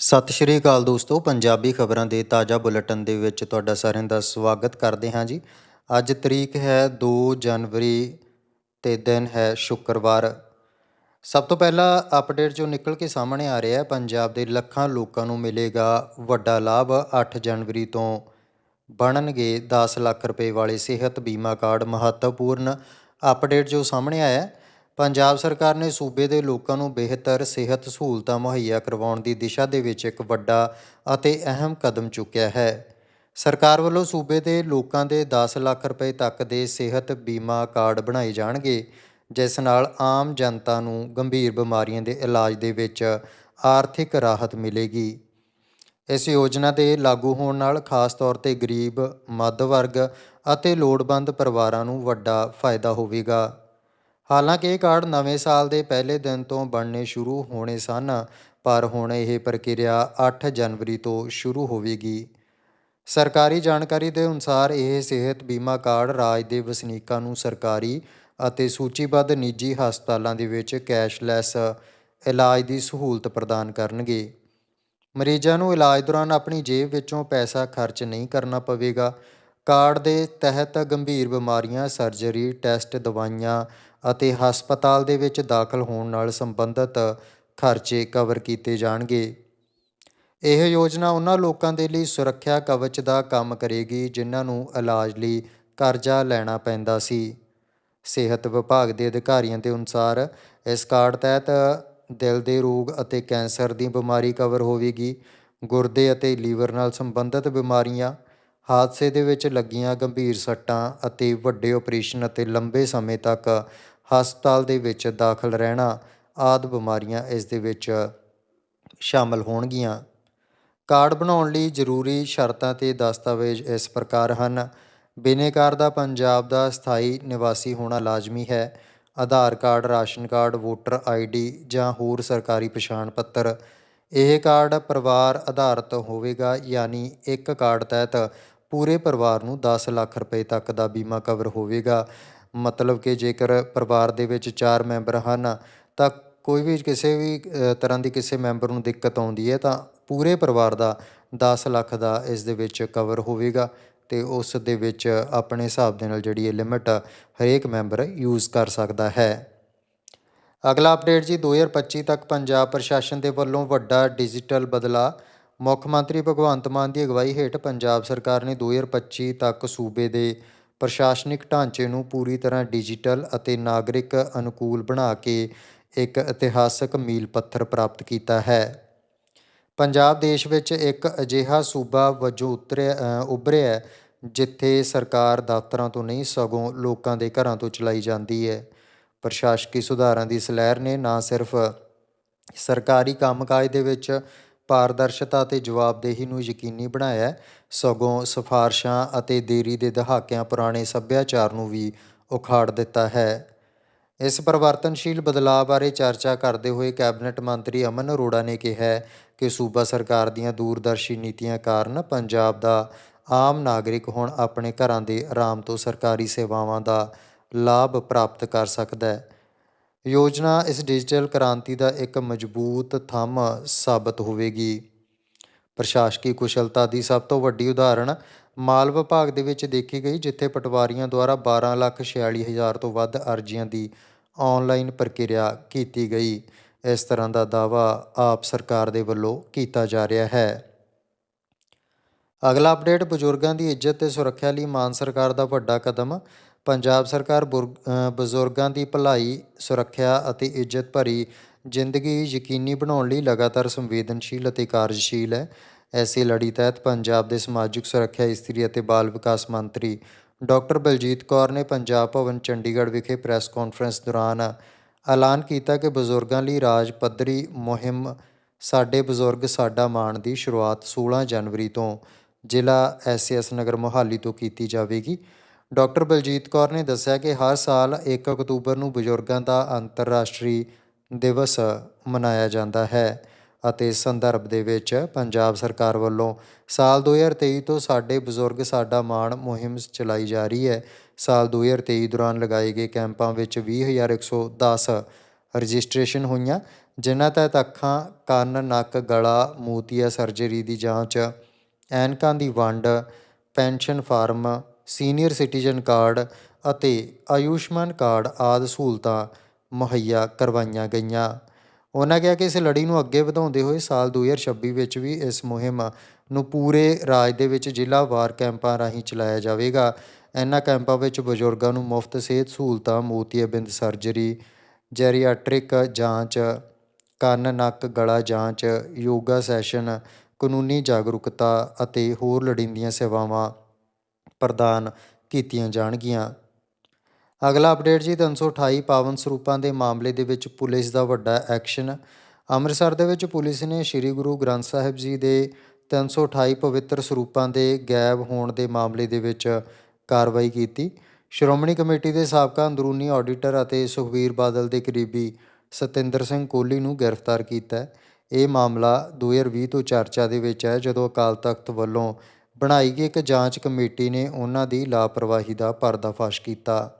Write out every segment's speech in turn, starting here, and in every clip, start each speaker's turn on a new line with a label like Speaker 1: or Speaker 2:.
Speaker 1: ਸਤਿ ਸ਼੍ਰੀ ਅਕਾਲ ਦੋਸਤੋ, ਪੰਜਾਬੀ ਖਬਰਾਂ ਦੇ ਤਾਜ਼ਾ ਬੁਲੇਟਿਨ ਦੇ ਵਿੱਚ ਤੁਹਾਡਾ ਸਾਰਿਆਂ ਦਾ ਸਵਾਗਤ ਕਰਦੇ ਹਾਂ ਜੀ। ਅੱਜ ਤਰੀਕ ਹੈ 2 ਜਨਵਰੀ ਤੇ ਦਿਨ ਹੈ ਸ਼ੁੱਕਰਵਾਰ। ਸਭ ਤੋਂ ਪਹਿਲਾਂ ਅਪਡੇਟ ਜੋ ਨਿਕਲ ਕੇ ਸਾਹਮਣੇ ਆ ਰਿਹਾ ਹੈ, ਪੰਜਾਬ ਦੇ ਲੱਖਾਂ ਲੋਕਾਂ ਨੂੰ ਮਿਲੇਗਾ ਵੱਡਾ ਲਾਭ। 8 ਜਨਵਰੀ ਤੋਂ ਬਣਨਗੇ 10 ਲੱਖ ਰੁਪਏ ਵਾਲੇ ਸਿਹਤ ਬੀਮਾ ਕਾਰਡ ਮਹੱਤਵਪੂਰਨ। ਅਪਡੇਟ ਜੋ ਸਾਹਮਣੇ ਆਇਆ ਹੈ ਪੰਜਾਬ ਸਰਕਾਰ ਨੇ ਸੂਬੇ ਦੇ ਲੋਕਾਂ ਨੂੰ ਬਿਹਤਰ ਸਿਹਤ ਸਹੂਲਤਾਂ ਮੁਹੱਈਆ ਕਰਵਾਉਣ ਦੀ ਦਿਸ਼ਾ ਦੇ ਵਿੱਚ ਇੱਕ ਵੱਡਾ ਅਤੇ ਅਹਿਮ ਕਦਮ ਚੁੱਕਿਆ ਹੈ। ਸਰਕਾਰ ਵੱਲੋਂ ਸੂਬੇ ਦੇ ਲੋਕਾਂ ਦੇ 10 ਲੱਖ ਰੁਪਏ ਤੱਕ ਦੇ ਸਿਹਤ ਬੀਮਾ ਕਾਰਡ ਬਣਾਏ ਜਾਣਗੇ, ਜਿਸ ਨਾਲ ਆਮ ਜਨਤਾ ਨੂੰ ਗੰਭੀਰ ਬਿਮਾਰੀਆਂ ਦੇ ਇਲਾਜ ਦੇ ਵਿੱਚ ਆਰਥਿਕ ਰਾਹਤ ਮਿਲੇਗੀ। ਇਸ ਯੋਜਨਾ ਦੇ ਲਾਗੂ ਹੋਣ ਨਾਲ ਖਾਸ ਤੌਰ ਤੇ ਗਰੀਬ, ਮੱਧ ਵਰਗ ਅਤੇ ਲੋੜਵੰਦ ਪਰਿਵਾਰਾਂ ਨੂੰ ਵੱਡਾ ਫਾਇਦਾ ਹੋਵੇਗਾ। ਹਾਲਾਂਕਿ ਇਹ ਕਾਰਡ ਨਵੇਂ ਸਾਲ ਦੇ ਪਹਿਲੇ ਦਿਨ ਤੋਂ ਬਣਨੇ ਸ਼ੁਰੂ ਹੋਣੇ ਸਨ, ਪਰ ਹੁਣ ਇਹ ਪ੍ਰਕਿਰਿਆ 8 ਜਨਵਰੀ ਤੋਂ ਸ਼ੁਰੂ ਹੋਵੇਗੀ। ਸਰਕਾਰੀ ਜਾਣਕਾਰੀ ਦੇ ਅਨੁਸਾਰ ਇਹ ਸਿਹਤ ਬੀਮਾ ਕਾਰਡ ਰਾਜ ਦੇ ਵਸਨੀਕਾਂ ਨੂੰ ਸਰਕਾਰੀ ਅਤੇ ਸੂਚੀਬੱਧ ਨਿੱਜੀ ਹਸਪਤਾਲਾਂ ਦੇ ਵਿੱਚ ਕੈਸ਼ਲੈਸ ਇਲਾਜ ਦੀ ਸਹੂਲਤ ਪ੍ਰਦਾਨ ਕਰਨਗੇ। ਮਰੀਜ਼ਾਂ ਨੂੰ ਇਲਾਜ ਦੌਰਾਨ ਆਪਣੀ ਜੇਬ ਵਿੱਚੋਂ ਪੈਸਾ ਖਰਚ ਨਹੀਂ ਕਰਨਾ ਪਵੇਗਾ। ਕਾਰਡ ਦੇ ਤਹਿਤ ਗੰਭੀਰ ਬਿਮਾਰੀਆਂ, ਸਰਜਰੀ, ਟੈਸਟ ਦਵਾਈਆਂ ਅਤੇ ਹਸਪਤਾਲ ਦੇ ਵਿੱਚ ਦਾਖਲ ਹੋਣ ਨਾਲ ਸੰਬੰਧਿਤ ਖਰਚੇ ਕਵਰ ਕੀਤੇ ਜਾਣਗੇ। ਇਹ ਯੋਜਨਾ ਉਹਨਾਂ ਲੋਕਾਂ ਦੇ ਲਈ ਸੁਰੱਖਿਆ ਕਵਚ ਦਾ ਕੰਮ ਕਰੇਗੀ, ਜਿਨ੍ਹਾਂ ਨੂੰ ਇਲਾਜ ਲਈ ਕਰਜ਼ਾ ਲੈਣਾ ਪੈਂਦਾ ਸੀ। ਸਿਹਤ ਵਿਭਾਗ ਦੇ ਅਧਿਕਾਰੀਆਂ ਦੇ ਅਨੁਸਾਰ ਇਸ ਕਾਰਡ ਤਹਿਤ ਦਿਲ ਦੇ ਰੋਗ ਅਤੇ ਕੈਂਸਰ ਦੀ ਬਿਮਾਰੀ ਕਵਰ ਹੋਵੇਗੀ। ਗੁਰਦੇ ਅਤੇ ਲੀਵਰ ਨਾਲ ਸੰਬੰਧਿਤ ਬਿਮਾਰੀਆਂ, ਹਾਦਸੇ ਦੇ ਵਿੱਚ ਲੱਗੀਆਂ ਗੰਭੀਰ ਸੱਟਾਂ ਅਤੇ ਵੱਡੇ ਆਪਰੇਸ਼ਨ ਅਤੇ ਲੰਬੇ ਸਮੇਂ ਤੱਕ ਹਸਪਤਾਲ ਦੇ ਵਿੱਚ ਦਾਖਲ ਰਹਿਣਾ ਆਦਿ ਬਿਮਾਰੀਆਂ ਇਸ ਦੇ ਵਿੱਚ ਸ਼ਾਮਲ ਹੋਣਗੀਆਂ। ਕਾਰਡ ਬਣਾਉਣ ਲਈ ਜ਼ਰੂਰੀ ਸ਼ਰਤਾਂ ਤੇ ਦਸਤਾਵੇਜ਼ ਇਸ ਪ੍ਰਕਾਰ ਹਨ। ਬਿਨੇਕਾਰ ਦਾ ਪੰਜਾਬ ਦਾ ਸਥਾਈ ਨਿਵਾਸੀ ਹੋਣਾ ਲਾਜ਼ਮੀ ਹੈ। Aadhaar card, ration card, voter ID ਜਾਂ ਹੋਰ ਸਰਕਾਰੀ ਪਛਾਣ ਪੱਤਰ। ਇਹ ਕਾਰਡ ਪਰਿਵਾਰ ਆਧਾਰਿਤ ਹੋਵੇਗਾ, ਯਾਨੀ ਇੱਕ ਕਾਰਡ ਤਹਿਤ ਪੂਰੇ ਪਰਿਵਾਰ ਨੂੰ 10 ਲੱਖ ਰੁਪਏ ਤੱਕ ਦਾ ਬੀਮਾ ਕਵਰ ਹੋਵੇਗਾ। ਮਤਲਬ ਕਿ ਜੇਕਰ ਪਰਿਵਾਰ ਦੇ ਵਿੱਚ ਚਾਰ ਮੈਂਬਰ ਹਨ, ਤਾਂ ਕੋਈ ਵੀ ਕਿਸੇ ਵੀ ਤਰ੍ਹਾਂ ਦੀ ਕਿਸੇ ਮੈਂਬਰ ਨੂੰ ਦਿੱਕਤ ਆਉਂਦੀ ਹੈ, ਤਾਂ ਪੂਰੇ ਪਰਿਵਾਰ ਦਾ 10 ਲੱਖ ਦਾ ਇਸ ਦੇ ਵਿੱਚ ਕਵਰ ਹੋਵੇਗਾ ਤੇ ਉਸ ਦੇ ਵਿੱਚ ਆਪਣੇ ਹਿਸਾਬ ਦੇ ਨਾਲ ਜਿਹੜੀ ਇਹ ਲਿਮਟ ਹਰੇਕ ਮੈਂਬਰ ਯੂਜ਼ ਕਰ ਸਕਦਾ ਹੈ। ਅਗਲਾ ਅਪਡੇਟ ਜੀ 2025 ਤੱਕ ਪੰਜਾਬ ਪ੍ਰਸ਼ਾਸਨ ਦੇ ਵੱਲੋਂ ਵੱਡਾ ਡਿਜੀਟਲ ਬਦਲਾ। ਮੁੱਖ ਮੰਤਰੀ ਭਗਵੰਤ ਮਾਨ ਦੀ ਅਗਵਾਈ ਹੇਠ ਪੰਜਾਬ ਸਰਕਾਰ ਨੇ 2025 ਤੱਕ ਸੂਬੇ ਦੇ ਪ੍ਰਸ਼ਾਸਨਿਕ ਢਾਂਚੇ ਨੂੰ ਪੂਰੀ ਤਰ੍ਹਾਂ ਡਿਜੀਟਲ ਅਤੇ ਨਾਗਰਿਕ ਅਨੁਕੂਲ ਬਣਾ ਕੇ ਇੱਕ ਇਤਿਹਾਸਕ ਮੀਲ ਪੱਥਰ ਪ੍ਰਾਪਤ ਕੀਤਾ ਹੈ। ਪੰਜਾਬ ਦੇਸ਼ ਵਿੱਚ ਇੱਕ ਅਜਿਹਾ ਸੂਬਾ ਵਜੋਂ ਉਤਰਿਆ ਅ, ਉੱਭਰਿਆ ਜਿੱਥੇ ਸਰਕਾਰ ਦਫ਼ਤਰਾਂ ਤੋਂ ਨਹੀਂ ਸਗੋਂ ਲੋਕਾਂ ਦੇ ਘਰਾਂ ਤੋਂ ਚਲਾਈ ਜਾਂਦੀ ਹੈ। ਪ੍ਰਸ਼ਾਸਕੀ ਸੁਧਾਰਾਂ ਦੀ ਸਲੈਰ ਨੇ ਨਾ ਸਿਰਫ ਸਰਕਾਰੀ ਕੰਮਕਾਜ ਦੇ ਵਿੱਚ ਪਾਰਦਰਸ਼ਤਾ ਅਤੇ ਜਵਾਬਦੇਹੀ ਨੂੰ ਯਕੀਨੀ ਬਣਾਇਆ। ਸਗੋਂ ਸਿਫਾਰਸ਼ਾਂ ਅਤੇ ਦੇਰੀ ਦੇ ਦਹਾਕਿਆਂ ਪੁਰਾਣੇ ਸੱਭਿਆਚਾਰ ਨੂੰ ਵੀ ਉਖਾੜ ਦਿੱਤਾ ਹੈ। ਇਸ ਪਰਿਵਰਤਨਸ਼ੀਲ ਬਦਲਾਅ ਬਾਰੇ ਚਰਚਾ ਕਰਦੇ ਹੋਏ ਕੈਬਨਿਟ ਮੰਤਰੀ ਅਮਨ ਅਰੋੜਾ ਨੇ ਕਿਹਾ ਕਿ ਸੂਬਾ ਸਰਕਾਰ ਦੀਆਂ ਦੂਰਦਰਸ਼ੀ ਨੀਤੀਆਂ ਕਾਰਨ ਪੰਜਾਬ ਦਾ ਆਮ ਨਾਗਰਿਕ ਹੁਣ ਆਪਣੇ ਘਰਾਂ ਦੇ ਆਰਾਮ ਤੋਂ ਸਰਕਾਰੀ ਸੇਵਾਵਾਂ ਦਾ ਲਾਭ ਪ੍ਰਾਪਤ ਕਰ ਸਕਦਾ ਹੈ। ਯੋਜਨਾ ਇਸ ਡਿਜੀਟਲ ਕ੍ਰਾਂਤੀ ਦਾ ਇੱਕ ਮਜ਼ਬੂਤ ਥੰਮ ਸਾਬਤ ਹੋਵੇਗੀ। ਪ੍ਰਸ਼ਾਸਕੀ ਕੁਸ਼ਲਤਾ ਦੀ ਸਭ ਤੋਂ ਵੱਡੀ ਉਦਾਹਰਣ ਮਾਲ ਵਿਭਾਗ ਦੇ ਵਿੱਚ ਦੇਖੀ ਗਈ, ਜਿੱਥੇ ਪਟਵਾਰੀਆਂ ਦੁਆਰਾ 12 ਲੱਖ 46 ਹਜ਼ਾਰ ਤੋਂ ਵੱਧ ਅਰਜ਼ੀਆਂ ਦੀ ਆਨਲਾਈਨ ਪ੍ਰਕਿਰਿਆ ਕੀਤੀ ਗਈ। ਇਸ ਤਰ੍ਹਾਂ ਦਾ ਦਾਅਵਾ ਆਪ ਸਰਕਾਰ ਦੇ ਵੱਲੋਂ ਕੀਤਾ ਜਾ ਰਿਹਾ ਹੈ। ਅਗਲਾ ਅਪਡੇਟ ਬਜ਼ੁਰਗਾਂ ਦੀ ਇੱਜ਼ਤ ਤੇ ਸੁਰੱਖਿਆ ਲਈ ਮਾਨ ਸਰਕਾਰ ਦਾ ਵੱਡਾ ਕਦਮ ਪੰਜਾਬ ਸਰਕਾਰ ਬੁਰ- ਬਜ਼ੁਰਗਾਂ ਦੀ ਭਲਾਈ, ਸੁਰੱਖਿਆ ਅਤੇ ਇੱਜ਼ਤ ਭਰੀ ਜ਼ਿੰਦਗੀ ਯਕੀਨੀ ਬਣਾਉਣ ਲਈ ਲਗਾਤਾਰ ਸੰਵੇਦਨਸ਼ੀਲ ਅਤੇ ਕਾਰਜਸ਼ੀਲ ਹੈ। ਐਸੀ ਲੜੀ ਤਹਿਤ ਪੰਜਾਬ ਦੇ ਸਮਾਜਿਕ ਸੁਰੱਖਿਆ, ਇਸਤਰੀ ਅਤੇ ਬਾਲ ਵਿਕਾਸ ਮੰਤਰੀ ਡਾਕਟਰ ਬਲਜੀਤ ਕੌਰ ਨੇ ਪੰਜਾਬ ਭਵਨ ਚੰਡੀਗੜ੍ਹ ਵਿਖੇ ਪ੍ਰੈਸ ਕਾਨਫਰੰਸ ਦੌਰਾਨ ਐਲਾਨ ਕੀਤਾ ਕਿ ਬਜ਼ੁਰਗਾਂ ਲਈ ਰਾਜ ਪੱਧਰੀ ਮੁਹਿੰਮ ਸਾਡੇ ਬਜ਼ੁਰਗ ਸਾਡਾ ਮਾਣ ਦੀ ਸ਼ੁਰੂਆਤ 16 ਜਨਵਰੀ ਤੋਂ ਜ਼ਿਲ੍ਹਾ ਐਸਐਸ ਨਗਰ ਮੋਹਾਲੀ ਤੋਂ ਕੀਤੀ ਜਾਵੇਗੀ। ਡਾਕਟਰ ਬਲਜੀਤ ਕੌਰ ਨੇ ਦੱਸਿਆ ਕਿ ਹਰ ਸਾਲ 1 ਅਕਤੂਬਰ ਨੂੰ ਬਜ਼ੁਰਗਾਂ ਦਾ ਅੰਤਰਰਾਸ਼ਟਰੀ ਦਿਵਸ ਮਨਾਇਆ ਜਾਂਦਾ ਹੈ ਅਤੇ ਇਸ ਸੰਦਰਭ ਦੇ ਵਿੱਚ ਪੰਜਾਬ ਸਰਕਾਰ ਵੱਲੋਂ ਸਾਲ 2023 ਤੋਂ ਸਾਡੇ ਬਜ਼ੁਰਗ ਸਾਡਾ ਮਾਣ ਮੁਹਿੰਮ ਚਲਾਈ ਜਾ ਰਹੀ ਹੈ। ਸਾਲ 2023 ਦੌਰਾਨ ਲਗਾਏ ਗਏ ਕੈਂਪਾਂ ਵਿੱਚ 20110 ਰਜਿਸਟ੍ਰੇਸ਼ਨ ਹੋਈਆਂ, ਜਿਨ੍ਹਾਂ ਤਹਿਤ ਅੱਖਾਂ, ਕੰਨ, ਨੱਕ, ਗਲਾ, ਮੋਤੀਆ ਸਰਜਰੀ ਦੀ ਜਾਂਚ, ਐਨਕਾਂ ਦੀ ਵੰਡ, pension form senior citizen card ਅਤੇ ਆਯੁਸ਼ਮਾਨ ਕਾਰਡ ਆਦਿ ਸਹੂਲਤਾਂ ਮੁਹੱਈਆ ਕਰਵਾਈਆਂ ਗਈਆਂ। ਉਹਨਾਂ ਕਿਹਾ ਕਿ ਇਸ ਲੜੀ ਨੂੰ ਅੱਗੇ ਵਧਾਉਂਦੇ ਹੋਏ ਸਾਲ 2026 ਵਿੱਚ ਵੀ ਇਸ ਮੁਹਿੰਮ ਨੂੰ ਪੂਰੇ ਰਾਜ ਦੇ ਵਿੱਚ ਜ਼ਿਲ੍ਹਾ ਵਾਰ ਕੈਂਪਾਂ ਰਾਹੀਂ ਚਲਾਇਆ ਜਾਵੇਗਾ। ਇਹਨਾਂ ਕੈਂਪਾਂ ਵਿੱਚ ਬਜ਼ੁਰਗਾਂ ਨੂੰ ਮੁਫਤ ਸਿਹਤ ਸਹੂਲਤਾਂ ਮੋਤੀਆਬਿੰਦ ਸਰਜਰੀ, ਜੈਰੀਆਟ੍ਰਿਕ ਜਾਂਚ, ਕੰਨ, ਨੱਕ, ਗਲਾ ਜਾਂਚ, ਯੋਗਾ ਸੈਸ਼ਨ, ਕਾਨੂੰਨੀ ਜਾਗਰੂਕਤਾ ਅਤੇ ਹੋਰ ਲੋੜੀਂਦੀਆਂ ਸੇਵਾਵਾਂ ਪ੍ਰਦਾਨ ਕੀਤੀਆਂ ਜਾਣਗੀਆਂ। ਅਗਲਾ ਅਪਡੇਟ ਜੀ 328 ਪਾਵਨ ਸਰੂਪਾਂ ਦੇ ਮਾਮਲੇ ਦੇ ਵਿੱਚ ਪੁਲਿਸ ਦਾ ਵੱਡਾ ਐਕਸ਼ਨ। ਅੰਮ੍ਰਿਤਸਰ ਦੇ ਵਿੱਚ ਪੁਲਿਸ ਨੇ ਸ੍ਰੀ ਗੁਰੂ ਗ੍ਰੰਥ ਸਾਹਿਬ ਜੀ ਦੇ 328 ਪਵਿੱਤਰ ਸਰੂਪਾਂ ਦੇ ਗਾਇਬ ਹੋਣ ਦੇ ਮਾਮਲੇ ਦੇ ਵਿੱਚ ਕਾਰਵਾਈ ਕੀਤੀ। ਸ਼੍ਰੋਮਣੀ ਕਮੇਟੀ ਦੇ ਸਾਬਕਾ ਅੰਦਰੂਨੀ ਆਡੀਟਰ ਅਤੇ ਸੁਖਬੀਰ ਬਾਦਲ ਦੇ ਕਰੀਬੀ ਸਤਿੰਦਰ ਸਿੰਘ ਕੋਹਲੀ ਨੂੰ ਗ੍ਰਿਫਤਾਰ ਕੀਤਾ। ਹੈ ਇਹ ਮਾਮਲਾ 2020 ਤੋਂ ਚਰਚਾ ਦੇ ਵਿੱਚ ਹੈ, ਜਦੋਂ ਅਕਾਲ ਤਖਤ ਵੱਲੋਂ ਬਣਾਈ ਗਈ ਇੱਕ ਜਾਂਚ ਕਮੇਟੀ ਨੇ ਉਹਨਾਂ ਦੀ ਲਾਪਰਵਾਹੀ ਦਾ ਪਰਦਾਫਾਸ਼ ਕੀਤਾ।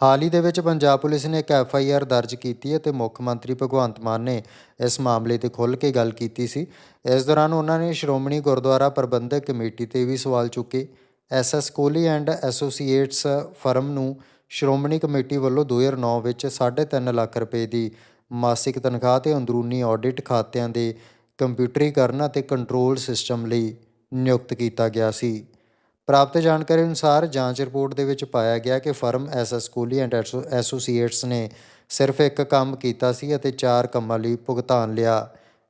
Speaker 1: ਹਾਲ ਹੀ ਦੇ ਵਿੱਚ ਪੰਜਾਬ ਪੁਲਿਸ ਨੇ ਇੱਕ ਐਫ ਆਈ ਆਰ ਦਰਜ ਕੀਤੀ ਹੈ ਤੇ ਮੁੱਖ ਮੰਤਰੀ ਭਗਵੰਤ ਮਾਨ ਨੇ ਇਸ ਮਾਮਲੇ ਤੇ ਖੁੱਲ੍ਹ ਕੇ ਗੱਲ ਕੀਤੀ ਸੀ। ਇਸ ਦੌਰਾਨ ਉਹਨਾਂ ਨੇ ਸ਼੍ਰੋਮਣੀ ਗੁਰਦੁਆਰਾ ਪ੍ਰਬੰਧਕ ਕਮੇਟੀ ਤੇ ਵੀ ਸਵਾਲ ਚੁੱਕੇ। S S Koli and associates firm ਨੂੰ ਸ਼੍ਰੋਮਣੀ ਕਮੇਟੀ ਵੱਲੋਂ 2009 ਵਿੱਚ 3.5 ਲੱਖ ਰੁਪਏ ਦੀ ਮਾਸਿਕ ਤਨਖਾਹ ਤੇ ਅੰਦਰੂਨੀ ਆਡਿਟ ਖਾਤਿਆਂ ਦੇ ਕੰਪਿਊਟਰੀਕਰਨ ਅਤੇ ਕੰਟਰੋਲ ਸਿਸਟਮ ਲਈ ਨਿਯੁਕਤ ਕੀਤਾ ਗਿਆ ਸੀ। ਪ੍ਰਾਪਤ ਜਾਣਕਾਰੀ ਅਨੁਸਾਰ ਜਾਂਚ ਰਿਪੋਰਟ ਦੇ ਵਿੱਚ ਪਾਇਆ ਗਿਆ ਕਿ ਫਰਮ ਐਸਐਸ ਕੋਹਲੀ ਐਂਡ ਐਸੋ- ਐਸੋਸੀਏਟਸ ਨੇ ਸਿਰਫ ਇੱਕ ਕੰਮ ਕੀਤਾ ਸੀ ਅਤੇ ਚਾਰ ਕੰਮਾਂ ਲਈ ਭੁਗਤਾਨ ਲਿਆ।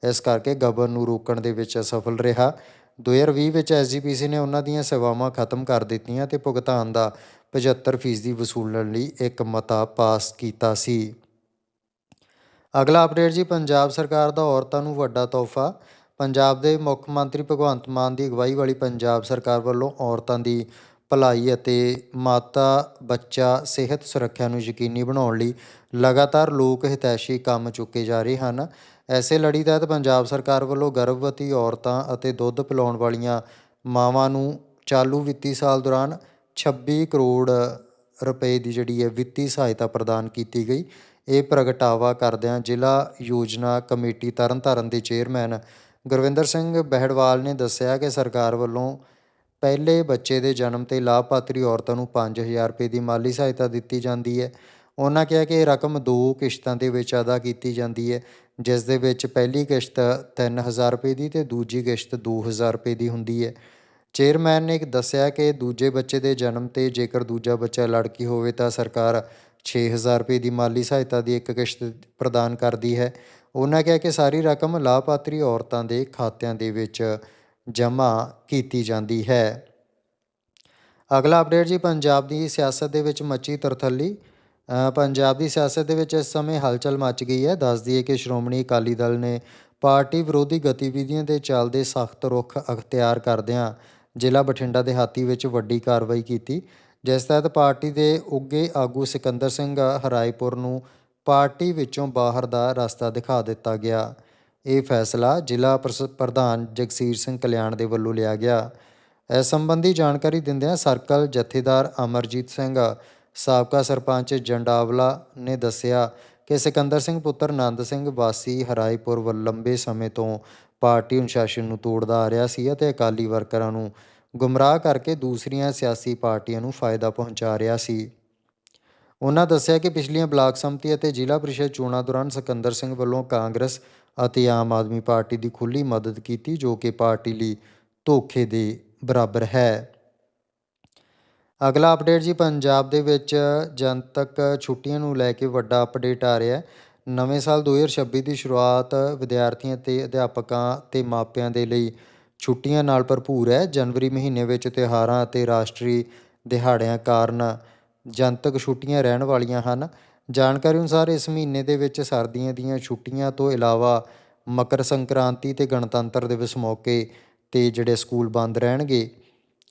Speaker 1: ਇਸ ਕਰਕੇ ਗਬਨ ਨੂੰ ਰੋਕਣ ਦੇ ਵਿੱਚ ਅਸਫਲ ਰਿਹਾ। 2020 ਵਿੱਚ ਐਸਜੀਪੀਸੀ ਨੇ ਉਹਨਾਂ ਦੀਆਂ ਸੇਵਾਵਾਂ ਖਤਮ ਕਰ ਦਿੱਤੀਆਂ ਤੇ ਭੁਗਤਾਨ ਦਾ 75% ਵਸੂਲਣ ਲਈ ਇੱਕ ਮਤਾ ਪਾਸ ਕੀਤਾ ਸੀ। ਅਗਲਾ ਅਪਡੇਟ ਜੀ, ਪੰਜਾਬ ਸਰਕਾਰ ਦਾ ਔਰਤਾਂ ਨੂੰ ਵੱਡਾ ਤੋਹਫਾ ਪੰਜਾਬ ਦੇ ਮੁੱਖ ਮੰਤਰੀ ਭਗਵੰਤ ਮਾਨ ਦੀ ਅਗਵਾਈ ਵਾਲੀ ਪੰਜਾਬ ਸਰਕਾਰ ਵੱਲੋਂ ਔਰਤਾਂ ਦੀ ਭਲਾਈ ਅਤੇ ਮਾਤਾ ਬੱਚਾ ਸਿਹਤ ਸੁਰੱਖਿਆ ਨੂੰ ਯਕੀਨੀ ਬਣਾਉਣ ਲਈ ਲਗਾਤਾਰ ਲੋਕ ਹਿਤੈਸ਼ੀ ਕੰਮ ਚੁੱਕੇ ਜਾ ਰਹੇ ਹਨ। ਐਸੇ ਲੜੀ ਤਹਿਤ ਪੰਜਾਬ ਸਰਕਾਰ ਵੱਲੋਂ ਗਰਭਵਤੀ ਔਰਤਾਂ ਅਤੇ ਦੁੱਧ ਪਿਲਾਉਣ ਵਾਲੀਆਂ ਮਾਵਾਂ ਨੂੰ ਚਾਲੂ ਵਿੱਤੀ ਸਾਲ ਦੌਰਾਨ 26 ਕਰੋੜ ਰੁਪਏ ਦੀ ਜਿਹੜੀ ਹੈ ਵਿੱਤੀ ਸਹਾਇਤਾ ਪ੍ਰਦਾਨ ਕੀਤੀ ਗਈ। ਇਹ ਪ੍ਰਗਟਾਵਾ ਕਰਦਿਆਂ ਜ਼ਿਲ੍ਹਾ ਯੋਜਨਾ ਕਮੇਟੀ ਤਰਨਤਾਰਨ ਦੇ ਚੇਅਰਮੈਨ ਗੁਰਵਿੰਦਰ ਸਿੰਘ ਬਹਿੜਵਾਲ ਨੇ ਦੱਸਿਆ ਕਿ ਸਰਕਾਰ ਵੱਲੋਂ ਪਹਿਲੇ ਬੱਚੇ ਦੇ ਜਨਮ ਤੇ ਲਾਭਪਾਤਰੀ ਔਰਤਾਂ ਨੂੰ 5000 ਰੁਪਏ ਦੀ ਮਾਲੀ ਸਹਾਇਤਾ ਦਿੱਤੀ ਜਾਂਦੀ ਹੈ। ਉਹਨਾਂ ਕਿਹਾ ਕਿ ਇਹ ਰਕਮ ਦੋ ਕਿਸ਼ਤਾਂ ਦੇ ਵਿੱਚ ਅਦਾ ਕੀਤੀ ਜਾਂਦੀ ਹੈ, ਜਿਸ ਦੇ ਵਿੱਚ ਪਹਿਲੀ ਕਿਸ਼ਤ 3000 ਰੁਪਏ ਦੀ ਤੇ ਦੂਜੀ ਕਿਸ਼ਤ 2000 ਰੁਪਏ ਦੀ ਹੁੰਦੀ ਹੈ। ਚੇਅਰਮੈਨ ਨੇ ਦੱਸਿਆ ਕਿ ਦੂਜੇ ਬੱਚੇ ਦੇ ਜਨਮ ਤੇ ਜੇਕਰ ਦੂਜਾ ਬੱਚਾ ਲੜਕੀ ਹੋਵੇ ਤਾਂ ਸਰਕਾਰ 6000 ਰੁਪਏ ਦੀ ਮਾਲੀ ਸਹਾਇਤਾ ਦੀ ਇੱਕ ਕਿਸ਼ਤ ਪ੍ਰਦਾਨ ਕਰਦੀ ਹੈ। ਉਹਨਾਂ ਕਿਹਾ ਕਿ ਸਾਰੀ ਰਕਮ ਲਾਭਪਾਤਰੀ ਔਰਤਾਂ ਦੇ ਖਾਤਿਆਂ ਦੇ ਵਿੱਚ ਜਮ੍ਹਾਂ ਕੀਤੀ ਜਾਂਦੀ ਹੈ। ਅਗਲਾ ਅਪਡੇਟ ਜੀ, ਪੰਜਾਬ ਦੀ ਸਿਆਸਤ ਦੇ ਵਿੱਚ ਮੱਚੀ ਤਰਥੱਲੀ। ਪੰਜਾਬ ਦੀ ਸਿਆਸਤ ਦੇ ਵਿੱਚ ਇਸ ਸਮੇਂ ਹਲਚਲ ਮਚ ਗਈ ਹੈ। ਦੱਸ ਦਈਏ ਕਿ ਸ਼੍ਰੋਮਣੀ ਅਕਾਲੀ ਦਲ ਨੇ ਪਾਰਟੀ ਵਿਰੋਧੀ ਗਤੀਵਿਧੀਆਂ ਦੇ ਚੱਲਦੇ ਸਖਤ ਰੁਖ ਅਖਤਿਆਰ ਕਰਦਿਆਂ ਜ਼ਿਲ੍ਹਾ ਬਠਿੰਡਾ ਦੇ ਹਾਤੀ ਵਿੱਚ ਵੱਡੀ ਕਾਰਵਾਈ ਕੀਤੀ। ਜਿਸ ਤਹਿਤ ਪਾਰਟੀ ਦੇ ਉੱਗੇ ਆਗੂ ਸਿਕੰਦਰ ਸਿੰਘ ਹਰਾਇਪੁਰ ਨੂੰ ਪਾਰਟੀ ਵਿੱਚੋਂ ਬਾਹਰ ਦਾ ਰਸਤਾ ਦਿਖਾ ਦਿੱਤਾ ਗਿਆ। ਇਹ ਫੈਸਲਾ ਜ਼ਿਲ੍ਹਾ ਪ੍ਰਸ- ਪ੍ਰਧਾਨ ਜਗਸੀਰ ਸਿੰਘ ਕਲਿਆਣ ਦੇ ਵੱਲੋਂ ਲਿਆ ਗਿਆ। ਇਸ ਸੰਬੰਧੀ ਜਾਣਕਾਰੀ ਦਿੰਦਿਆਂ ਸਰਕਲ ਜਥੇਦਾਰ ਅਮਰਜੀਤ ਸਿੰਘ, ਸਾਬਕਾ ਸਰਪੰਚ ਜੰਡਾਵਲਾ ਨੇ ਦੱਸਿਆ ਕਿ ਸਿਕੰਦਰ ਸਿੰਘ ਪੁੱਤਰ ਆਨੰਦ ਸਿੰਘ ਵਾਸੀ ਹਰਾਇਪੁਰ ਵੱਲ ਲੰਬੇ ਸਮੇਂ ਤੋਂ ਪਾਰਟੀ ਅਨੁਸ਼ਾਸਨ ਨੂੰ ਤੋੜਦਾ ਆ ਰਿਹਾ ਸੀ ਅਤੇ ਅਕਾਲੀ ਵਰਕਰਾਂ ਨੂੰ ਗੁੰਮਰਾਹ ਕਰਕੇ ਦੂਸਰੀਆਂ ਸਿਆਸੀ ਪਾਰਟੀਆਂ ਨੂੰ ਫਾਇਦਾ ਪਹੁੰਚਾ ਰਿਹਾ ਸੀ। ਉਹਨਾਂ ਦੱਸਿਆ ਕਿ ਪਿਛਲੀਆਂ ਬਲਾਕ ਸੰਮਤੀ ਅਤੇ ਜ਼ਿਲ੍ਹਾ ਪ੍ਰੀਸ਼ਦ ਚੋਣਾਂ ਦੌਰਾਨ ਸਿਕੰਦਰ ਸਿੰਘ ਵੱਲੋਂ ਕਾਂਗਰਸ ਅਤੇ ਆਮ ਆਦਮੀ ਪਾਰਟੀ ਦੀ ਖੁੱਲ੍ਹੀ ਮਦਦ ਕੀਤੀ, ਜੋ ਕਿ ਪਾਰਟੀ ਲਈ ਧੋਖੇ ਦੇ ਬਰਾਬਰ ਹੈ। ਅਗਲਾ ਅਪਡੇਟ ਜੀ, ਪੰਜਾਬ ਦੇ ਵਿੱਚ ਜਨਤਕ ਛੁੱਟੀਆਂ ਨੂੰ ਲੈ ਕੇ ਵੱਡਾ ਅਪਡੇਟ ਆ ਰਿਹਾ ਹੈ। ਨਵੇਂ ਸਾਲ 2026 ਦੀ ਸ਼ੁਰੂਆਤ ਵਿਦਿਆਰਥੀਆਂ ਤੇ ਅਧਿਆਪਕਾਂ ਤੇ ਮਾਪਿਆਂ ਦੇ ਲਈ ਛੁੱਟੀਆਂ ਨਾਲ ਭਰਪੂਰ ਹੈ। ਜਨਵਰੀ ਮਹੀਨੇ ਵਿੱਚ ਤਿਉਹਾਰਾਂ ਅਤੇ ਰਾਸ਼ਟਰੀ ਦਿਹਾੜਿਆਂ ਕਾਰਨ ਜਨਤਕ ਛੁੱਟੀਆਂ ਰਹਿਣ ਵਾਲੀਆਂ ਹਨ। ਜਾਣਕਾਰੀ ਅਨੁਸਾਰ ਇਸ ਮਹੀਨੇ ਦੇ ਵਿੱਚ ਸਰਦੀਆਂ ਦੀਆਂ ਛੁੱਟੀਆਂ ਤੋਂ ਇਲਾਵਾ ਮਕਰ ਸੰਕ੍ਰਾਂਤੀ ਤੇ ਗਣਤੰਤਰ ਦਿਵਸ ਮੌਕੇ ਤੇ ਜਿਹੜੇ ਸਕੂਲ ਬੰਦ ਰਹਿਣਗੇ।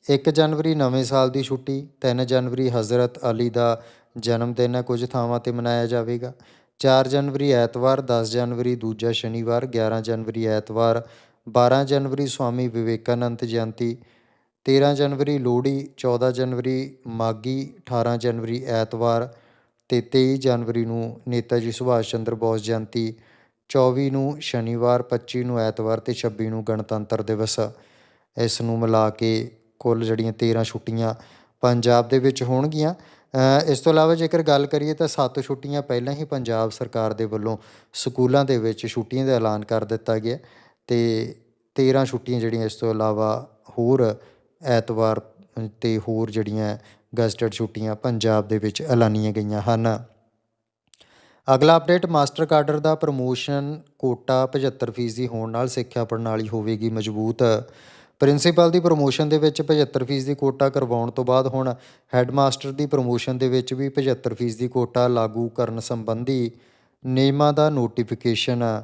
Speaker 1: 1 ਜਨਵਰੀ ਨਵੇਂ ਸਾਲ ਦੀ ਛੁੱਟੀ 3 ਜਨਵਰੀ ਹਜ਼ਰਤ ਅਲੀ ਦਾ ਜਨਮ ਦਿਨ ਹੈ, ਕੁਝ ਥਾਵਾਂ ਤੇ ਮਨਾਇਆ ਜਾਵੇਗਾ। 4 ਜਨਵਰੀ ਐਤਵਾਰ 10 ਜਨਵਰੀ ਦੂਜਾ ਸ਼ਨੀਵਾਰ 11 ਜਨਵਰੀ ਐਤਵਾਰ 12 ਜਨਵਰੀ ਸਵਾਮੀ ਵਿਵੇਕਾਨੰਦ ਜਯੰਤੀ 13 ਜਨਵਰੀ, ਲੋਹੜੀ 14 ਜਨਵਰੀ, ਮਾਘੀ 18 ਜਨਵਰੀ, ਐਤਵਾਰ ਅਤੇ ਤੇਈ ਜਨਵਰੀ ਨੂੰ ਨੇਤਾ ਜੀ ਸੁਭਾਸ਼ ਚੰਦਰ ਬੋਸ ਜਯੰਤੀ 24 ਨੂੰ ਸ਼ਨੀਵਾਰ 25 ਨੂੰ ਐਤਵਾਰ ਅਤੇ ਛੱਬੀ ਨੂੰ ਗਣਤੰਤਰ ਦਿਵਸ। ਇਸ ਨੂੰ ਮਿਲਾ ਕੇ ਕੁੱਲ ਜਿਹੜੀਆਂ 13 ਛੁੱਟੀਆਂ ਪੰਜਾਬ ਦੇ ਵਿੱਚ ਹੋਣਗੀਆਂ। ਇਸ ਤੋਂ ਇਲਾਵਾ ਜੇਕਰ ਗੱਲ ਕਰੀਏ ਤਾਂ ਸੱਤ ਛੁੱਟੀਆਂ ਪਹਿਲਾਂ ਹੀ ਪੰਜਾਬ ਸਰਕਾਰ ਦੇ ਵੱਲੋਂ ਸਕੂਲਾਂ ਦੇ ਵਿੱਚ ਛੁੱਟੀਆਂ ਦਾ ਐਲਾਨ ਕਰ ਦਿੱਤਾ ਗਿਆ ਅਤੇ ਤੇਰ੍ਹਾਂ ਛੁੱਟੀਆਂ ਜਿਹੜੀਆਂ ਇਸ ਤੋਂ ਇਲਾਵਾ ਹੋਰ ਐਤਵਾਰ ਅਤੇ ਹੋਰ ਜਿਹੜੀਆਂ ਗਜ਼ਟਡ ਛੁੱਟੀਆਂ ਪੰਜਾਬ ਦੇ ਵਿੱਚ ਐਲਾਨੀਆਂ ਗਈਆਂ ਹਨ। ਅਗਲਾ ਅਪਡੇਟ ਮਾਸਟਰ ਕਾਡਰ ਦਾ ਪ੍ਰਮੋਸ਼ਨ ਕੋਟਾ 75 ਫੀਸਦੀ ਹੋਣ ਨਾਲ ਸਿੱਖਿਆ ਪ੍ਰਣਾਲੀ ਹੋਵੇਗੀ ਮਜ਼ਬੂਤ। ਪ੍ਰਿੰਸੀਪਲ ਦੀ ਪ੍ਰਮੋਸ਼ਨ ਦੇ ਵਿੱਚ 75 ਫੀਸਦੀ ਕੋਟਾ ਕਰਵਾਉਣ ਤੋਂ ਬਾਅਦ ਹੁਣ ਹੈੱਡਮਾਸਟਰ ਦੀ ਪ੍ਰਮੋਸ਼ਨ ਦੇ ਵਿੱਚ ਵੀ 75 ਫੀਸਦੀ ਕੋਟਾ ਲਾਗੂ ਕਰਨ ਸੰਬੰਧੀ ਨਿਯਮਾਂ ਦਾ ਨੋਟੀਫਿਕੇਸ਼ਨ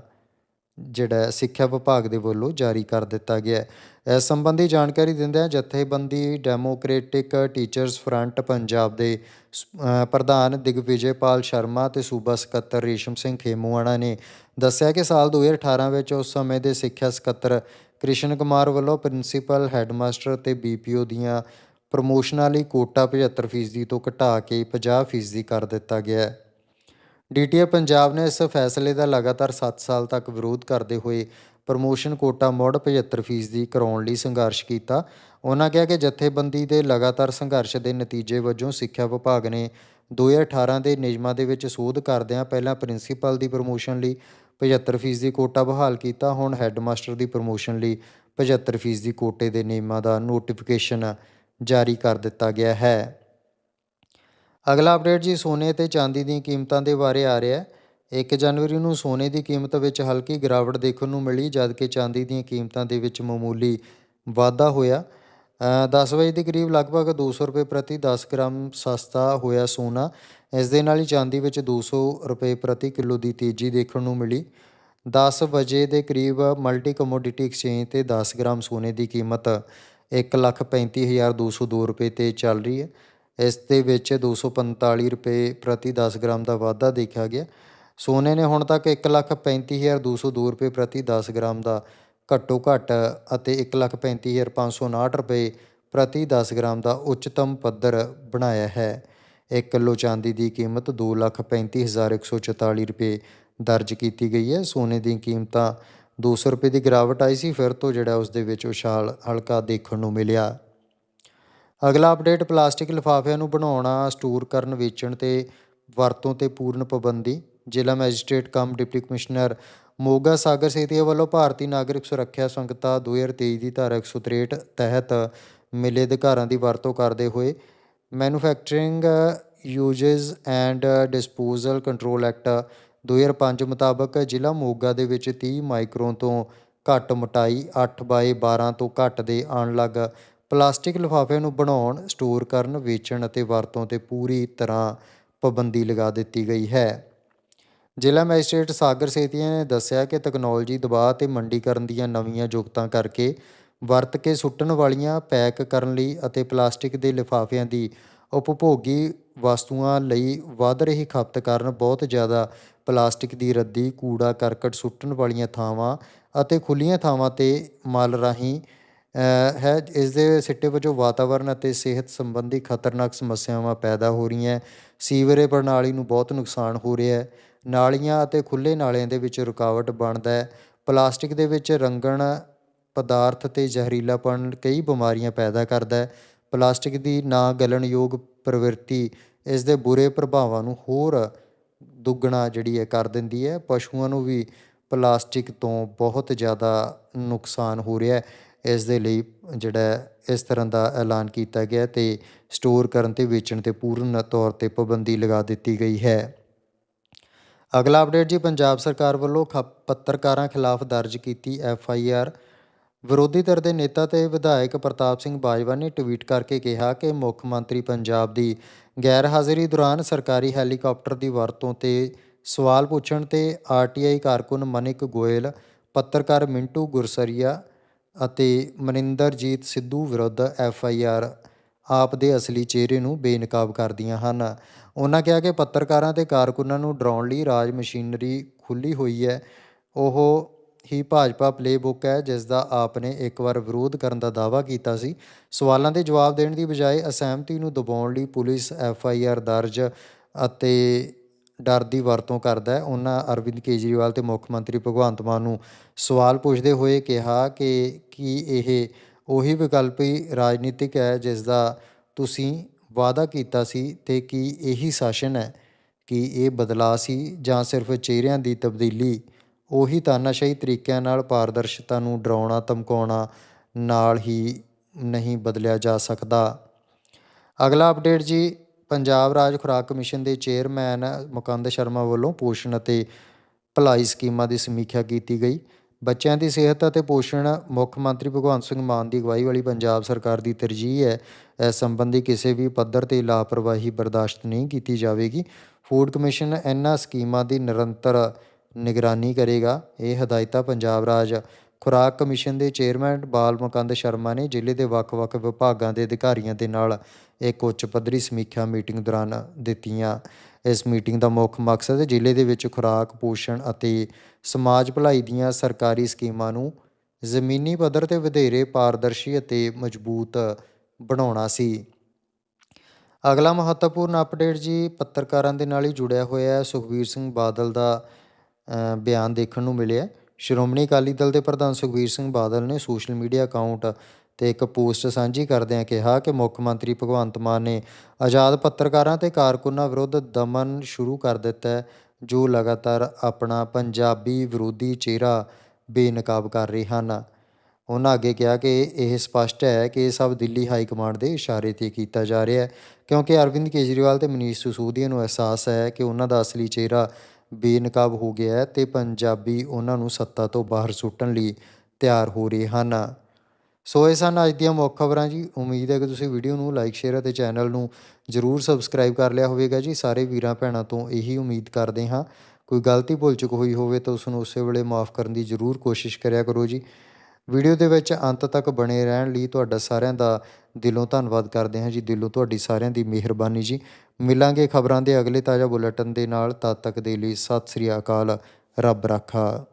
Speaker 1: ਜਿਹੜਾ ਸਿੱਖਿਆ ਵਿਭਾਗ ਦੇ ਵੱਲੋਂ ਜਾਰੀ ਕਰ ਦਿੱਤਾ ਗਿਆ ਹੈ। ਇਸ ਸੰਬੰਧੀ ਜਾਣਕਾਰੀ ਦਿੰਦਿਆਂ ਜਥੇਬੰਦੀ ਡੈਮੋਕ੍ਰੈਟਿਕ ਟੀਚਰਸ ਫਰੰਟ ਪੰਜਾਬ ਦੇ ਸ- ਅ, ਪ੍ਰਧਾਨ ਦਿਗਵਿਜੇਪਾਲ ਸ਼ਰਮਾ ਤੇ ਸੂਬਾ ਸਕੱਤਰ ਰੇਸ਼ਮ ਸਿੰਘ ਖੇਮੂਆਣਾ ਨੇ ਦੱਸਿਆ ਕਿ ਸਾਲ 2018 ਵਿੱਚ ਉਸ ਸਮੇਂ ਦੇ ਸਿੱਖਿਆ ਸਕੱਤਰ ਕ੍ਰਿਸ਼ਨ ਕੁਮਾਰ ਵੱਲੋਂ ਪ੍ਰਿੰਸੀਪਲ ਹੈੱਡਮਾਸਟਰ ਤੇ ਬੀਪੀਓ ਦੀਆਂ ਪ੍ਰਮੋਸ਼ਨਾਂ ਲਈ ਕੋਟਾ 75 ਫੀਸਦੀ ਤੋਂ ਘਟਾ ਕੇ 50 ਫੀਸਦੀ ਕਰ ਦਿੱਤਾ ਗਿਆ ਹੈ। ਡੀਟੀਏ ਪੰਜਾਬ ਨੇ ਇਸ ਫੈਸਲੇ ਦਾ ਲਗਾਤਾਰ 7 ਸਾਲ ਤੱਕ ਵਿਰੋਧ ਕਰਦੇ ਹੋਏ ਪ੍ਰਮੋਸ਼ਨ ਕੋਟਾ ਮੁੜ 75 ਫੀਸਦੀ ਕਰਾਉਣ ਲਈ ਸੰਘਰਸ਼ ਕੀਤਾ। ਉਹਨਾਂ ਕਿਹਾ ਕਿ ਜਥੇਬੰਦੀ ਦੇ ਲਗਾਤਾਰ ਸੰਘਰਸ਼ ਦੇ ਨਤੀਜੇ ਵਜੋਂ ਸਿੱਖਿਆ ਵਿਭਾਗ ਨੇ 2018 ਦੇ ਨਿਯਮਾਂ ਦੇ ਵਿੱਚ ਸੋਧ ਕਰਦਿਆਂ ਪਹਿਲਾਂ ਪ੍ਰਿੰਸੀਪਲ ਦੀ ਪ੍ਰਮੋਸ਼ਨ ਲਈ 75 ਫੀਸਦੀ ਕੋਟਾ ਬਹਾਲ ਕੀਤਾ, ਹੁਣ ਹੈੱਡਮਾਸਟਰ ਦੀ ਪ੍ਰਮੋਸ਼ਨ ਲਈ 75 ਫੀਸਦੀ ਕੋਟੇ ਦੇ ਨਿਯਮਾਂ ਦਾ ਨੋਟੀਫਿਕੇਸ਼ਨ ਜਾਰੀ ਕਰ ਦਿੱਤਾ ਗਿਆ ਹੈ। ਅਗਲਾ ਅਪਡੇਟ ਜੀ ਸੋਨੇ ਤੇ ਚਾਂਦੀ ਦੀਆਂ ਕੀਮਤਾਂ ਦੇ ਬਾਰੇ ਆ ਰਿਹਾ ਹੈ। 1 ਜਨਵਰੀ ਨੂੰ ਸੋਨੇ ਦੀ ਕੀਮਤ ਵਿੱਚ ਹਲਕੀ ਗਿਰਾਵਟ ਦੇਖਣ ਨੂੰ ਮਿਲੀ ਜਦਕਿ ਚਾਂਦੀ ਦੀਆਂ ਕੀਮਤਾਂ ਦੇ ਵਿੱਚ ਮਾਮੂਲੀ ਵਾਧਾ ਹੋਇਆ। ਅ, 10 ਵਜੇ ਦੇ ਕਰੀਬ ਲਗਭਗ 200 ਰੁਪਏ ਪ੍ਰਤੀ 10 ਗ੍ਰਾਮ ਸਸਤਾ ਹੋਇਆ ਸੋਨਾ। ਇਸ ਦੇ ਨਾਲ ਹੀ ਚਾਂਦੀ ਵਿੱਚ 200 ਰੁਪਏ ਪ੍ਰਤੀ ਕਿਲੋ ਦੀ ਤੇਜ਼ੀ ਦੇਖਣ ਨੂੰ ਮਿਲੀ। 10 ਵਜੇ ਦੇ ਕਰੀਬ ਮਲਟੀ ਕਮੋਡਿਟੀ ਐਕਸਚੇਂਜ ਤੇ 10 ਗ੍ਰਾਮ ਸੋਨੇ ਦੀ ਕੀਮਤ 135202 ਰੁਪਏ ਤੇ ਚੱਲ ਰਹੀ ਹੈ। ਇਸ ਦੇ ਵਿੱਚ 245 ਰੁਪਏ ਪ੍ਰਤੀ 10 ਗ੍ਰਾਮ ਦਾ ਵਾਧਾ ਦੇਖਿਆ ਗਿਆ। ਸੋਨੇ ਨੇ ਹੁਣ ਤੱਕ 135202 ਰੁਪਏ ਪ੍ਰਤੀ 10 ਗ੍ਰਾਮ ਦਾ ਘੱਟੋ ਘੱਟ ਅਤੇ 135559 ਰੁਪਏ ਪ੍ਰਤੀ 10 ਗ੍ਰਾਮ ਦਾ ਉੱਚਤਮ ਪੱਧਰ ਬਣਾਇਆ ਹੈ। 1 ਕਿਲੋ ਚਾਂਦੀ ਦੀ ਕੀਮਤ 235144 ਰੁਪਏ ਦਰਜ ਕੀਤੀ ਗਈ ਹੈ। ਸੋਨੇ ਦੀ ਕੀਮਤਾਂ 200 ਰੁਪਏ ਦੀ ਗਿਰਾਵਟ ਆਈ ਸੀ, ਫਿਰ ਤੋਂ ਜਿਹੜਾ ਉਸ ਦੇ ਵਿੱਚ ਉਛਾਲ ਹਲਕਾ ਦੇਖਣ ਨੂੰ ਮਿਲਿਆ। ਅਗਲਾ ਅਪਡੇਟ ਪਲਾਸਟਿਕ ਲਿਫਾਫਿਆਂ ਨੂੰ ਬਣਾਉਣਾ, ਸਟੋਰ ਕਰਨ, ਵੇਚਣ ਤੇ ਵਰਤੋਂ ਤੇ ਪੂਰਨ ਪਾਬੰਦੀ। ਜ਼ਿਲ੍ਹਾ magistrate cum deputy commissioner Moga Sagar Setia ਵੱਲੋਂ ਭਾਰਤੀ ਨਾਗਰਿਕ ਸੁਰੱਖਿਆ ਸੰਹਿਤਾ 2023 ਦੀ ਧਾਰਾ 163 ਤਹਿਤ ਮਿਲੇ ਅਧਿਕਾਰਾਂ ਦੀ ਵਰਤੋਂ ਕਰਦੇ ਹੋਏ manufacturing uses and disposal control act 2005 ਮੁਤਾਬਕ ਜ਼ਿਲ੍ਹਾ ਮੋਗਾ ਦੇ ਵਿੱਚ 30 ਮਾਈਕਰੋਨ ਤੋਂ ਘੱਟ ਮੋਟਾਈ 8 ਬਾਏ 12 ਤੋਂ ਘੱਟ ਦੇ ਆਉਣ ਲੱਗ ਪਲਾਸਟਿਕ ਲਿਫਾਫਿਆਂ ਨੂੰ ਬਣਾਉਣ, ਸਟੋਰ ਕਰਨ, ਵੇਚਣ ਅਤੇ ਵਰਤੋਂ ਤੇ ਪੂਰੀ ਤਰ੍ਹਾਂ ਪਾਬੰਦੀ ਲਗਾ ਦਿੱਤੀ ਗਈ ਹੈ। ਜ਼ਿਲ੍ਹਾ ਮੈਜਿਸਟ੍ਰੇਟ ਸਾਗਰ ਸੇਤੀਆ ਨੇ ਦੱਸਿਆ ਕਿ ਤਕਨਾਲੋਜੀ ਦਬਾਅ ਤੇ ਮੰਡੀਕਰਨ ਦੀਆਂ ਨਵੀਆਂ ਜੁਗਤਾਂ ਕਰਕੇ ਵਰਤ ਕੇ ਸੁੱਟਣ ਵਾਲੀਆਂ, ਪੈਕ ਕਰਨ ਲਈ ਅਤੇ ਪਲਾਸਟਿਕ ਦੇ ਲਿਫਾਫਿਆਂ ਦੀ ਉਪਭੋਗੀ ਵਸਤੂਆਂ ਲਈ ਵੱਧ ਰਹੀ ਖਪਤ ਕਾਰਨ ਬਹੁਤ ਜ਼ਿਆਦਾ ਪਲਾਸਟਿਕ ਦੀ ਰੱਦੀ ਕੂੜਾ ਕਰਕਟ ਸੁੱਟਣ ਵਾਲੀਆਂ ਥਾਵਾਂ ਅਤੇ ਖੁੱਲੀਆਂ ਥਾਵਾਂ ਤੇ ਮਲ ਰਾਹੀਂ ਹੈ, ਇਸ ਦੇ ਸਿੱਟੇ ਵਜੋਂ ਵਾਤਾਵਰਣ ਅਤੇ ਸਿਹਤ ਸੰਬੰਧੀ ਖਤਰਨਾਕ ਸਮੱਸਿਆਵਾਂ ਪੈਦਾ ਹੋ ਰਹੀਆਂ ਸੀਵਰੇ ਪ੍ਰਣਾਲੀ ਨੂੰ ਬਹੁਤ ਨੁਕਸਾਨ ਹੋ ਰਿਹਾ ਹੈ। ਨਾਲੀਆਂ ਅਤੇ ਖੁੱਲੇ ਨਾਲਿਆਂ ਦੇ ਵਿੱਚ ਰੁਕਾਵਟ ਬਣਦਾ ਹੈ। ਪਲਾਸਟਿਕ ਦੇ ਵਿੱਚ ਰੰਗਣ ਪਦਾਰਥ ਤੇ ਜ਼ਹਿਰੀਲਾਪਣ ਕਈ ਬਿਮਾਰੀਆਂ ਪੈਦਾ ਕਰਦਾ ਹੈ। ਪਲਾਸਟਿਕ ਦੀ ਨਾ ਗਲਣਯੋਗ ਪ੍ਰਵਿਰਤੀ ਇਸ ਦੇ ਬੁਰੇ ਪ੍ਰਭਾਵਾਂ ਨੂੰ ਹੋਰ ਦੁੱਗਣਾ ਜਿਹੜੀ ਹੈ ਕਰ ਦਿੰਦੀ ਹੈ। ਪਸ਼ੂਆਂ ਨੂੰ ਵੀ ਪਲਾਸਟਿਕ ਤੋਂ ਬਹੁਤ ਜ਼ਿਆਦਾ ਨੁਕਸਾਨ ਹੋ ਰਿਹਾ ਹੈ। ਇਸ ਦੇ ਲਈ ਜਿਹੜਾ ਇਸ ਤਰ੍ਹਾਂ ਦਾ ਐਲਾਨ ਕੀਤਾ ਗਿਆ ਤੇ ਸਟੋਰ ਕਰਨ ਤੇ ਵੇਚਣ ਤੇ ਪੂਰਨ ਤੌਰ ਤੇ ਪਾਬੰਦੀ ਲਗਾ ਦਿੱਤੀ ਗਈ ਹੈ। ਅਗਲਾ ਅਪਡੇਟ ਜੀ, ਪੰਜਾਬ ਸਰਕਾਰ ਵੱਲੋਂ ਖ ਪੱਤਰਕਾਰਾਂ ਖਿਲਾਫ ਦਰਜ ਕੀਤੀ ਐਫ ਆਈ ਆਰ ਵਿਰੋਧੀ ਧਿਰ ਦੇ ਨੇਤਾ ਤੇ ਵਿਧਾਇਕ ਪ੍ਰਤਾਪ ਸਿੰਘ ਬਾਜਵਾ ਨੇ ਟਵੀਟ ਕਰਕੇ ਕਿਹਾ ਕਿ ਮੁੱਖ ਮੰਤਰੀ ਪੰਜਾਬ ਦੀ ਗੈਰ ਹਾਜ਼ਰੀ ਦੌਰਾਨ ਸਰਕਾਰੀ ਹੈਲੀਕਾਪਟਰ ਦੀ ਵਰਤੋਂ ਤੇ ਸਵਾਲ ਪੁੱਛਣ ਤੇ ਆਰਟੀਆਈ ਕਾਰਕੁਨ ਮਨਿਕ ਗੋਇਲ, ਪੱਤਰਕਾਰ ਮਿੰਟੂ ਗੁਰਸਰੀਆ ਅਤੇ ਮਨਿੰਦਰਜੀਤ ਸਿੱਧੂ ਵਿਰੁੱਧ ਐਫ ਆਈ ਆਰ ਆਪ ਦੇ ਅਸਲੀ ਚਿਹਰੇ ਨੂੰ ਬੇਨਕਾਬ ਕਰਦੀਆਂ ਹਨ। ਉਹਨਾਂ ਕਿਹਾ ਕਿ ਪੱਤਰਕਾਰਾਂ ਤੇ ਕਾਰਕੁਨਾਂ ਨੂੰ ਡਰਾਉਣ ਲਈ ਰਾਜ ਮਸ਼ੀਨਰੀ ਖੁੱਲੀ ਹੋਈ ਹੈ। ਉਹ ਹੀ ਭਾਜਪਾ ਪਲੇਬੁੱਕ ਹੈ, ਜਿਸ ਦਾ ਆਪ ਨੇ ਇੱਕ ਵਾਰ ਵਿਰੋਧ ਕਰਨ ਦਾ ਦਾਅਵਾ ਕੀਤਾ ਸੀ। ਸਵਾਲਾਂ ਦੇ ਜਵਾਬ ਦੇਣ ਦੀ ਬਜਾਏ ਅਸਹਿਮਤੀ ਨੂੰ ਦਬਾਉਣ ਲਈ ਪੁਲਿਸ ਐਫ ਆਈ ਆਰ ਦਰਜ ਅਤੇ ਡਰ ਦੀ ਵਰਤੋਂ ਕਰਦਾ ਹੈ। ਉਹਨਾਂ ਅਰਵਿੰਦ ਕੇਜਰੀਵਾਲ ਤੇ ਮੁੱਖ ਮੰਤਰੀ ਭਗਵੰਤ ਮਾਨ ਨੂੰ ਸਵਾਲ ਪੁੱਛਦੇ ਹੋਏ ਕਿਹਾ ਕਿ ਕੀ ਇਹ ਉਹੀ ਵਿਕਲਪੀ ਰਾਜਨੀਤਿਕ ਹੈ ਜਿਸ ਦਾ ਤੁਸੀਂ ਵਾਅਦਾ ਕੀਤਾ ਸੀ ਤੇ ਕੀ ਇਹੀ ਸ਼ਾਸਨ ਹੈ? ਕਿ ਇਹ ਬਦਲਾਅ ਸੀ ਜਾਂ ਸਿਰਫ ਚਿਹਰਿਆਂ ਦੀ ਤਬਦੀਲੀ? ਉਹੀ ਤਾਨਾਸ਼ਾਹੀ ਤਰੀਕਿਆਂ ਨਾਲ ਪਾਰਦਰਸ਼ਤਾ ਨੂੰ ਡਰਾਉਣਾ, ਧਮਕਾਉਣਾ ਨਾਲ ਹੀ ਨਹੀਂ ਬਦਲਿਆ ਜਾ ਸਕਦਾ। ਅਗਲਾ ਅਪਡੇਟ ਜੀ ਪੰਜਾਬ ਰਾਜ ਖੁਰਾਕ ਕਮਿਸ਼ਨ ਦੇ ਚੇਅਰਮੈਨ ਮੁਕੰਦ ਸ਼ਰਮਾ ਵੱਲੋਂ ਪੋਸ਼ਣ ਅਤੇ ਭਲਾਈ ਸਕੀਮਾਂ ਦੀ ਸਮੀਖਿਆ ਕੀਤੀ ਗਈ। ਬੱਚਿਆਂ ਦੀ ਸਿਹਤ ਅਤੇ ਪੋਸ਼ਣ ਮੁੱਖ ਮੰਤਰੀ ਭਗਵੰਤ ਸਿੰਘ ਮਾਨ ਦੀ ਅਗਵਾਈ ਵਾਲੀ ਪੰਜਾਬ ਸਰਕਾਰ ਦੀ ਤਰਜੀਹ ਹੈ। ਇਸ ਸੰਬੰਧੀ ਕਿਸੇ ਵੀ ਪੱਧਰ ਤੇ ਲਾਪਰਵਾਹੀ ਬਰਦਾਸ਼ਤ ਨਹੀਂ ਕੀਤੀ ਜਾਵੇਗੀ। ਫੂਡ ਕਮਿਸ਼ਨ ਇਹਨਾਂ ਸਕੀਮਾਂ ਦੀ ਨਿਰੰਤਰ ਨਿਗਰਾਨੀ ਕਰੇਗਾ। ਇਹ ਹਦਾਇਤਾਂ ਪੰਜਾਬ ਰਾਜ ਖੁਰਾਕ ਕਮਿਸ਼ਨ ਦੇ ਚੇਅਰਮੈਨ ਬਾਲ ਮੁਕੰਦ ਸ਼ਰਮਾ ਨੇ ਜ਼ਿਲ੍ਹੇ ਦੇ ਵੱਖ-ਵੱਖ ਵਿਭਾਗਾਂ ਦੇ ਅਧਿਕਾਰੀਆਂ ਦੇ ਨਾਲ ਇੱਕ ਉੱਚ ਪੱਧਰੀ ਸਮੀਖਿਆ ਮੀਟਿੰਗ ਦੌਰਾਨ ਦਿੱਤੀਆਂ। ਇਸ ਮੀਟਿੰਗ ਦਾ ਮੁੱਖ ਮਕਸਦ ਜ਼ਿਲ੍ਹੇ ਦੇ ਵਿੱਚ ਖੁਰਾਕ ਪੋਸ਼ਣ ਅਤੇ ਸਮਾਜ ਭਲਾਈ ਦੀਆਂ ਸਰਕਾਰੀ ਸਕੀਮਾਂ ਨੂੰ ਜ਼ਮੀਨੀ ਪੱਧਰ ਤੇ ਵਧੇਰੇ ਪਾਰਦਰਸ਼ੀ ਅਤੇ ਮਜ਼ਬੂਤ ਬਣਾਉਣਾ ਸੀ। ਅਗਲਾ ਮਹੱਤਵਪੂਰਨ ਅਪਡੇਟ ਜੀ ਪੱਤਰਕਾਰਾਂ ਦੇ ਨਾਲ ਹੀ ਜੁੜਿਆ ਹੋਇਆ ਹੈ ਸੁਖਬੀਰ ਸਿੰਘ ਬਾਦਲ ਦਾ ਬਿਆਨ ਦੇਖਣ ਨੂੰ ਮਿਲਿਆ। ਸ਼੍ਰੋਮਣੀ ਅਕਾਲੀ ਦਲ ਦੇ ਪ੍ਰਧਾਨ ਸੁਖਬੀਰ ਸਿੰਘ ਬਾਦਲ ਨੇ ਸੋਸ਼ਲ ਮੀਡੀਆ ਅਕਾਊਂਟ ਤੇ ਇੱਕ ਪੋਸਟ ਸਾਂਝੀ ਕਰਦਿਆਂ ਕਿਹਾ ਕਿ ਮੁੱਖ ਮੰਤਰੀ ਭਗਵੰਤ ਮਾਨ ਨੇ ਆਜ਼ਾਦ ਪੱਤਰਕਾਰਾਂ ਤੇ ਕਾਰਕੁਨਾਂ ਵਿਰੁੱਧ ਦਮਨ ਸ਼ੁਰੂ ਕਰ ਦਿੱਤਾ ਹੈ, ਜੋ ਲਗਾਤਾਰ ਆਪਣਾ ਪੰਜਾਬੀ ਵਿਰੋਧੀ ਚਿਹਰਾ ਬੇਨਕਾਬ ਕਰ ਰਹੇ ਹਨ। ਉਹਨਾਂ ਅੱਗੇ ਕਿਹਾ ਕਿ ਇਹ ਸਪਸ਼ਟ ਹੈ ਕਿ ਇਹ ਸਭ ਦਿੱਲੀ ਹਾਈ ਕਮਾਂਡ ਦੇ ਇਸ਼ਾਰੇ ਤੇ ਕੀਤਾ ਜਾ ਰਿਹਾ ਹੈ, ਕਿਉਂਕਿ ਅਰਵਿੰਦ ਕੇਜਰੀਵਾਲ ਤੇ ਮਨੀਸ਼ ਸਿਸੋਦੀਆ ਨੂੰ ਅਹਿਸਾਸ ਹੈ ਕਿ ਉਹਨਾਂ ਦਾ ਅਸਲੀ ਚਿਹਰਾ ਬੇਨਕਾਬ ਹੋ ਗਿਆ ਹੈ ਤੇ ਪੰਜਾਬੀ ਉਹਨਾਂ ਨੂੰ ਸੱਤਾ ਤੋਂ ਬਾਹਰ ਸੁੱਟਣ ਲਈ ਤਿਆਰ ਹੋ ਰਹੇ ਹਨ। ਸੋ ਇਹ ਸਨ ਅੱਜ ਦੀਆਂ ਮੁੱਖ ਖਬਰਾਂ ਜੀ। ਉਮੀਦ ਹੈ ਕਿ ਤੁਸੀਂ ਵੀਡੀਓ ਨੂੰ ਲਾਈਕ, ਸ਼ੇਅਰ ਅਤੇ ਚੈਨਲ ਨੂੰ ਜਰੂਰ ਸਬਸਕ੍ਰਾਈਬ ਕਰ ਲਿਆ ਹੋਵੇਗਾ ਜੀ। ਸਾਰੇ ਵੀਰਾਂ ਭੈਣਾਂ ਤੋਂ ਇਹੀ ਉਮੀਦ ਕਰਦੇ ਹਾਂ। ਕੋਈ ਗਲਤੀ ਭੁੱਲ ਚੁੱਕ ਹੋਈ ਹੋਵੇ ਤਾਂ ਉਸ ਨੂੰ ਉਸੇ ਵੇਲੇ ਮਾਫ ਕਰਨ ਦੀ ਜਰੂਰ ਕੋਸ਼ਿਸ਼ ਕਰਿਆ ਕਰੋ ਜੀ। ਵੀਡੀਓ ਦੇ ਵਿੱਚ ਅੰਤ ਤੱਕ ਬਣੇ ਰਹਿਣ ਲਈ ਤੁਹਾਡਾ ਸਾਰਿਆਂ ਦਾ ਦਿਲੋਂ ਧੰਨਵਾਦ ਕਰਦੇ ਹਾਂ ਜੀ। ਦਿਲੋਂ ਤੁਹਾਡੀ ਸਾਰਿਆਂ ਦੀ ਮਿਹਰਬਾਨੀ ਜੀ। ਮਿਲਾਂਗੇ ਖਬਰਾਂ ਦੇ ਅਗਲੇ ਤਾਜ਼ਾ ਬੁਲੇਟਿਨ ਦੇ ਨਾਲ। ਤਦ ਤੱਕ ਦੇ ਲਈ ਸਤਿ ਸ੍ਰੀ ਅਕਾਲ। ਰੱਬ ਰਾਖਾ।